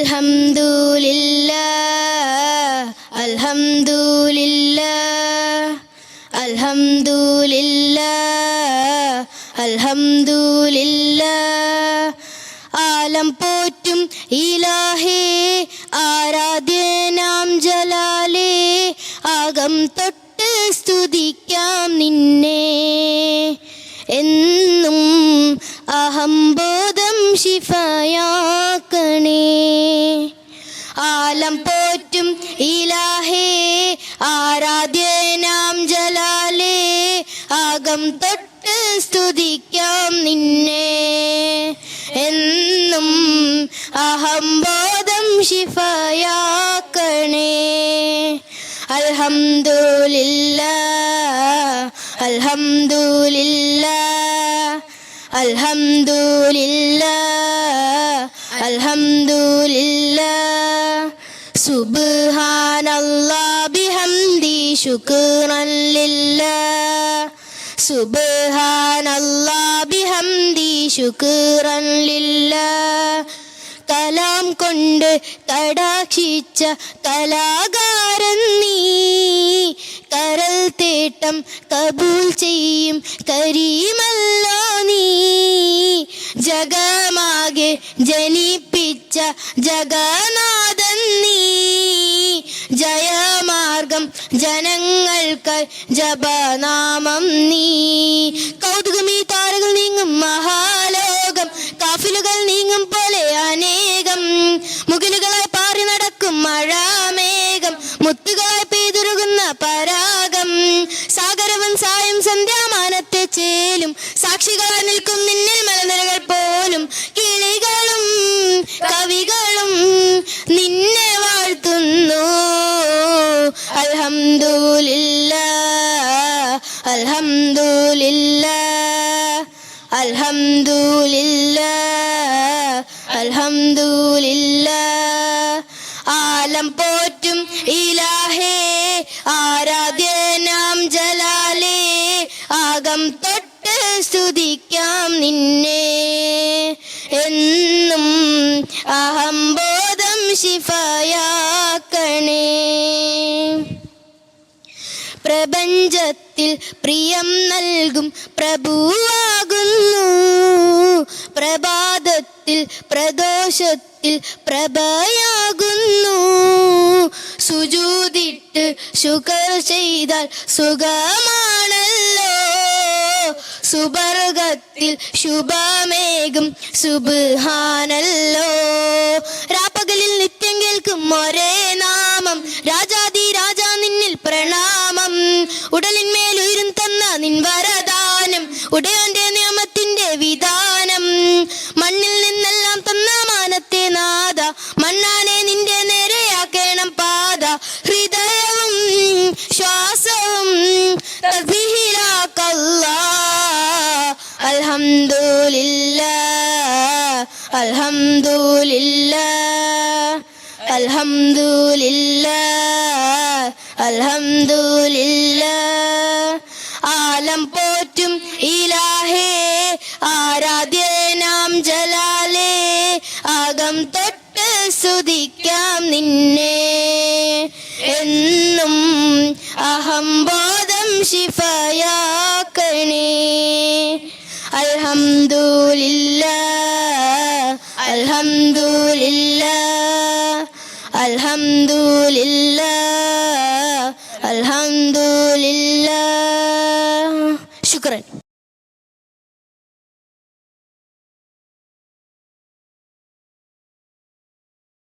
അൽഹംദുലില്ലാ അൽഹംദുലില്ലാ അൽഹംദുലില്ലാ അൽഹംദുലില്ലാ ആലം പോറ്റും ഇലാഹേ ആരാധ്യനാം ജലാലേ ആകം തൊട്ട് സ്തുതിക്കാം നിന്നെ. എന്നും അഹംബോധം ശിഫയാക്കണേ പോറ്റും. ഇലാഹേ ആരാധ്യനാം ജലാലേ ആകം തൊട്ട് സ്തുതിക്കാം നിന്നെ. എന്നും അഹംബോധം ശിഫയാക്കണേ. അൽഹംദുലില്ല അൽഹംദുലില്ല അൽഹംദുലില്ല അൽഹംദുലില്ലാ. സുബ്ഹാനല്ലാ ബിഹംദി ലില്ലാ സുബ്ഹാനല്ലാ ബിഹംദി ലില്ലാ കലാം കൊണ്ട് കടാക്ഷിച്ച കലാകാരൻ നീ. കരൽ തേട്ടം കബൂൽ ചെയ്യും കരീമല്ലോ നീ. ജഗമാകെ ജനിപ്പിച്ച ജഗനാഥൻ നീ ജയമാർഗം ജനങ്ങൾക്ക് ജപനാമം നീ. കൗതുകമീ താരകൾ നീങ്ങും മഹാലോകം. കാഫിലുകൾ നീങ്ങും പോലെ അനേകം. മുകിലുകളായി പാറി നടക്കും മഴാമേഘം. മുത്തുകളായി പെയ്തുരുകുന്ന പരാഗം. സാഗരവൻ സായം സന്ധ്യാമാനത്തെ ചേലും. സാക്ഷികളായി നിൽക്കും നിന്നിൽ മലനിരകൾ പോലും. കിളികളും കവികളും അൽഹംദുലില്ലാ അൽഹംദുലില്ലാ അൽഹംദുലില്ലാ ആലം പോറ്റും ഇലാഹേ ആരാധ്യനാം ജലാലേ. ആകം തൊട്ട് സ്തുതിക്കാം നിന്നെ. എന്നും അഹംബോധം ശിഫയാക്കണേ പ്രപഞ്ചത്തിൽ പ്രിയം നൽകും പ്രഭുവാകുന്നു. പ്രഭാതത്തിൽ പ്രദോഷത്തിൽ പ്രഭയാകുന്നു. സുജൂതിട്ട് ശുകർ ചെയ്താൽ സുഖമാണല്ലോ. സുബർഗത്തിൽ ശുഭമേകും സുബ്ഹാനല്ലോ. ഉടയോന്റെ നിയമത്തിന്റെ വിധാനം. മണ്ണിൽ നിന്നെല്ലാം തന്ന മാനത്തെ നാദ മണ്ണാനെ നിന്റെ നേരെയാക്കണം പാത. ഹൃദയവും ശ്വാസവും അൽഹംദുലില്ലാ. അൽഹംദുലില്ലാ. അൽഹംദുലില്ലാ. അൽഹംദുലില്ലാ. പോറ്റും ഇലാഹേ ആരാധ്യ നാം ജലാലേ ആകം തൊട്ട് സ്തുതിക്കാം നിന്നെ. എന്നും അഹംബോധം ശിഫയാക്കണേ. അൽഹംദൂലില്ല അൽഹംദൂലില്ല അൽഹംദൂലില്ല അൽഹംദുലില്ലാ. creio.